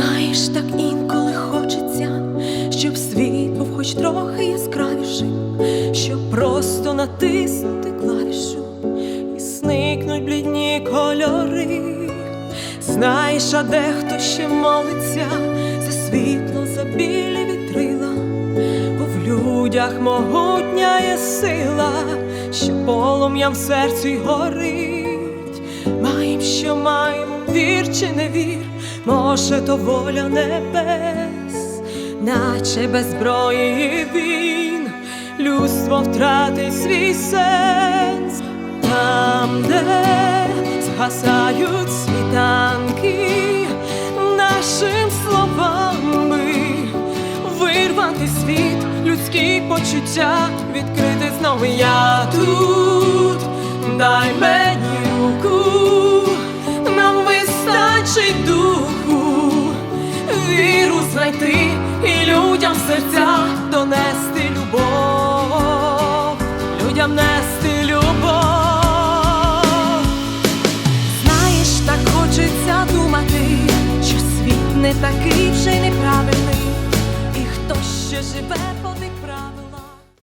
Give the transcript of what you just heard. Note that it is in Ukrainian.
Знаєш, так інколи хочеться, щоб світ був хоч трохи яскравішим, щоб просто натиснути клавішу і зникнуть блідні кольори. Знаєш, а дехто ще молиться за світло, за білі вітрила, бо в людях могутня є сила, що полум'ям в серці горить. Маєм, що маємо, вір чи не вір, може, то воля небес, наче без зброї він, людство втратить свій сенс, там, де згасають світанки, нашим словами вирвати світ, людські почуття, відкрити знову я тут, знайти і людям серця донести любов, людям нести любов. Знаєш, так хочеться думати, що світ не такий вже й неправильний, і хто ще живе по